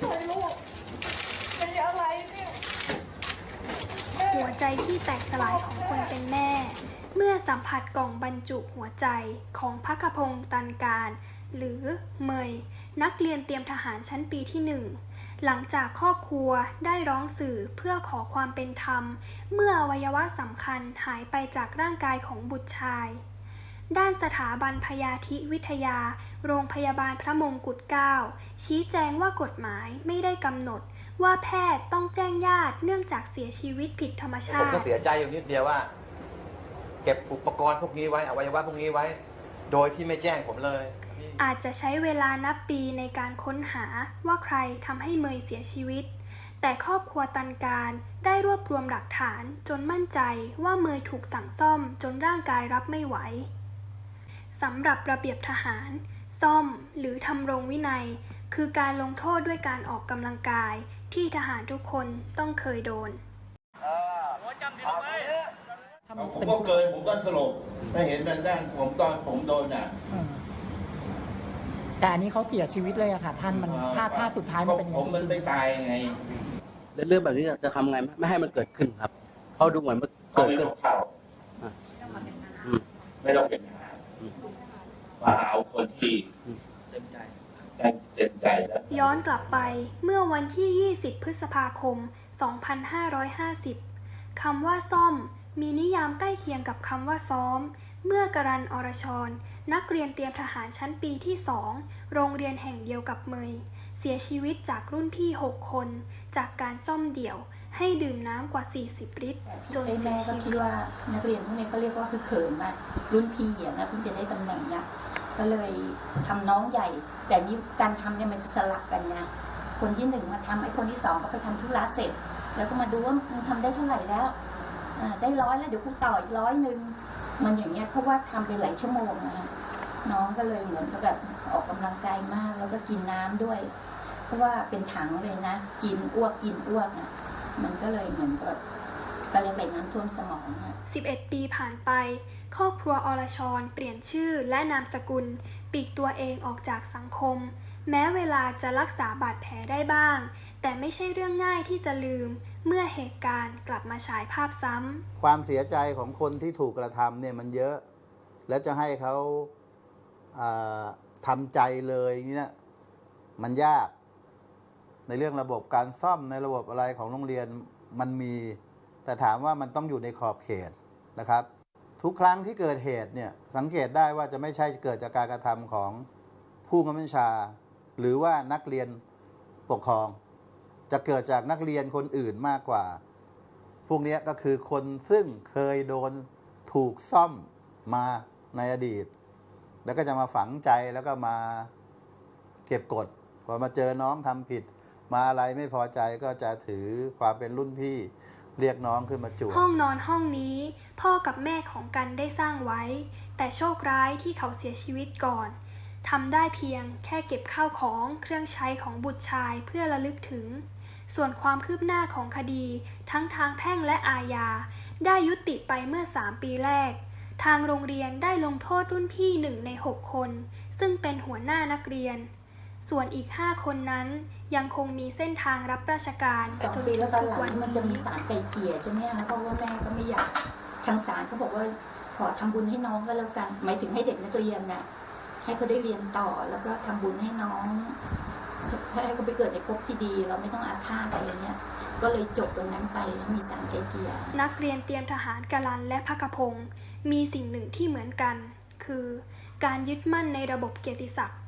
ช่วยลูกเป็นอะไรเนี่ยหัวใจที่แตกสลายของคนเป็นแม่ เมื่อสัมผัสกล่องบรรจุหัวใจของพักพงศ์ตันการ หรือเมย นักเรียนเตรียมทหารชั้นปีที่หนึ่งหลังจากครอบครัวได้ร้องสื่อเพื่อขอความเป็นธรรม เมื่ออวัยวะสำคัญหายไปจากร่างกายของบุตรชาย ด้านสถาบันพยาธิวิทยา โรงพยาบาลพระมงกุฎเกล้าชี้แจงว่ากฎหมายไม่ได้กำหนด ว่าแพทย์ต้องแจ้งญาติเนื่องจากเสียชีวิตผิดธรรมชาผมติ ก็เสียใจอยู่นิดเดียวว่า เก็บอุปกรณ์พวกนี้ไว้อวัยวะพวกนี้ไว้ โดยที่ไม่แจ้งผมเลยอาจจะใช้เวลานับปีในการค้นหาว่าใครทำให้เมยเสียชีวิต แต่ครอบครัวตันการได้รวบรวมหลักฐานจนมั่นใจว่าเมยถูกสั่งซ่อมจนร่างกายรับไม่ไหว สำหรับระเบียบทหาร ซ่อมหรือทำรงวินัย คือการลงโทษด้วยการออกกำลังกายที่ทหารทุกคนต้องเคยโดนผมก็เกินผมก็สลบไม่เห็นด้านด้านผมตอนผมโดนอะอืมแต่อันนี้เขาเสียชีวิตเลยอะค่ะ ท่านมันถ้าถ้าสุดท้ายมันเป็นอย่างผมมันจไปริงตายไงแล้วเรื่องแบบนี้จะทำไงไม่ให้มันเกิดขึ้นครับเขาะดูเหมือนมันก็เกิดไม่ขึ้นต้องเข้าอืมไม่ต้องเป็นทหาร มาหาคนที่เต็มใจเต็มใจแล้วย้อนกลับไปเมื่อวันที่ 20 พฤษภาคม 2550 คำว่าซ่อม มีนิยามใกล้เคียงกับคำว่าซ้อม เมื่อกรันอรชร นักเรียนเตรียมทหารชั้นปีที่ 2 โรงเรียนแห่งเดียวกับเมย เสียชีวิตจากรุ่นพี่ 6 คน จากการซ่อมเดี่ยว ให้ดื่มน้ำกว่า 40 ลิตร จนไอ้เสีแม่ก็คิดว่านักเรียนพวกนี้ก็เรียกว่าคือเขินมากรุ่นพี่อะนะเพิ่งจะได้ตำแหน่งเนี่ยก็เลยทำน้องใหญ่ แต่นี้การทำเนี่ยมันจะสลับกันนะคนที่หนึ่งมาทำไอ้คนที่สองก็ไปทำธุระเสร็จ แล้วก็มาดูว่ามึงทำได้เท่าไหร่แล้วได้ร้อยแล้วเดี๋ยวกูต่ออีกร้อยหนึ่งมันอย่างเงี้ยเขาว่าทำไปหลายชั่วโมงนะ น้องก็เลยเหมือนกับแบบออกกำลังกายมาก แล้วก็กินน้ำด้วยเพราะว่าเป็นถังเลยนะ กินอ้วกกินอ้วกอะมันก็เลยเหมือนกับก็เลยไปน้ำท่วมสมองอะ11 ปีผ่านไป ครอบครัวอรชรเปลี่ยนชื่อและนามสกุลปลีกตัวเองออกจากสังคม แม้เวลาจะรักษาบาดแผลได้บ้าง แต่ไม่ใช่เรื่องง่ายที่จะลืม เมื่อเหตุการณ์กลับมาฉายภาพซ้ำ ความเสียใจของคนที่ถูกกระทำเนี่ยมันเยอะ แล้วจะให้เขาอ่า ทำใจเลยอย่างเงี้ยมันยาก ในเรื่องระบบการซ่อมในระบบอะไรของโรงเรียนมันมี แต่ถามว่ามันต้องอยู่ในขอบเขตนะครับ ทุกครั้งที่เกิดเหตุเนี่ยสังเกตได้ว่าจะไม่ใช่เกิดจากการกระทำของผู้กำกับชา หรือว่านักเรียนปกครอง จะเกิดจากนักเรียนคนอื่นมากกว่า พวกนี้ก็คือคนซึ่งเคยโดนถูกซ่อมมาในอดีต แล้วก็จะมาฝังใจแล้วก็มาเก็บกดพอมาเจอน้องทำผิด มาอะไรไม่พอใจก็จะถือความเป็นรุ่นพี่เรียกน้องขึ้นมาจวดห้องนอนห้องนี้ พ่อกับแม่ของกันได้สร้างไว้ แต่โชคร้ายที่เขาเสียชีวิตก่อนทำได้เพียงแค่เก็บข้าวของเครื่องใช้ของบุตรชายเพื่อระลึกถึง ส่วนความคืบหน้าของคดีทั้งทางแพ่งและอาญา ได้ยุติไปเมื่อ 3 ปีแรก ทางโรงเรียนได้ลงโทษรุ่นพี่หนึ่งใน 6 คน ซึ่งเป็นหัวหน้านักเรียน ส่วนอีก 5 คนนั้นยังคงมีเส้นทางรับราชการสองจนปีถึแล้วงตอนทุกหลังวันนี่มันจะมีสารไกลเกลี่ยใช่ไหมคะเพราะว่าแม่ก็ไม่อยากทางศาลเขาบอกว่าขอทำบุญให้น้องก็แล้วกันหมายถึงให้เด็กนักเรียนน่ะให้เขาได้เรียนต่อแล้วก็ทำบุญให้น้องให้เขาไปเกิดในภพที่ดี เราไม่ต้องอาฆาตอะไรเงี้ยก็เลยจบตรงนั้นไปมีสารไกลเกลี่ยนักเรียนเตรียมทหารกาลันและพักขพงศ์ มีสิ่งหนึ่งที่เหมือนกัน คือ การยึดมั่นในระบบเกียรติศักดิ์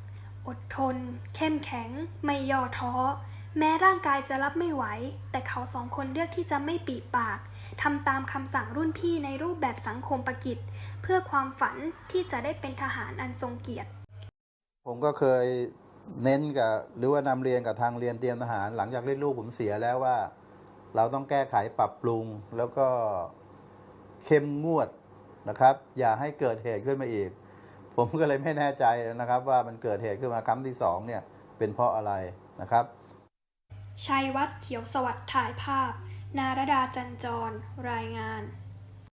อดทน เข้มแข็ง ไม่ย่อท้อ แม้ร่างกายจะรับไม่ไหว แต่เขาสองคนเลือกที่จะไม่ปีปากทำตามคำสั่งรุ่นพี่ในรูปแบบสังคมประกิจ เพื่อความฝันที่จะได้เป็นทหารอันทรงเกียรติ ผมก็เคยเน้นกับหรือว่านำเรียนกับทางเรียนเตรียมทหาร หลังจากเล่นลูกผมเสียแล้วว่า เราต้องแก้ไขปรับปรุงแล้วก็เข้มงวด นะครับ อย่าให้เกิดเหตุขึ้นมาอีก ผมก็เลยไม่แน่ใจนะครับ ว่ามันเกิดเหตุขึ้นมาครั้งที่สองเนี่ยเป็นเพราะอะไรนะครับชัยวัฒน์เขียวสวัสดิ์ถ่ายภาพ นารดาจันจร รายงาน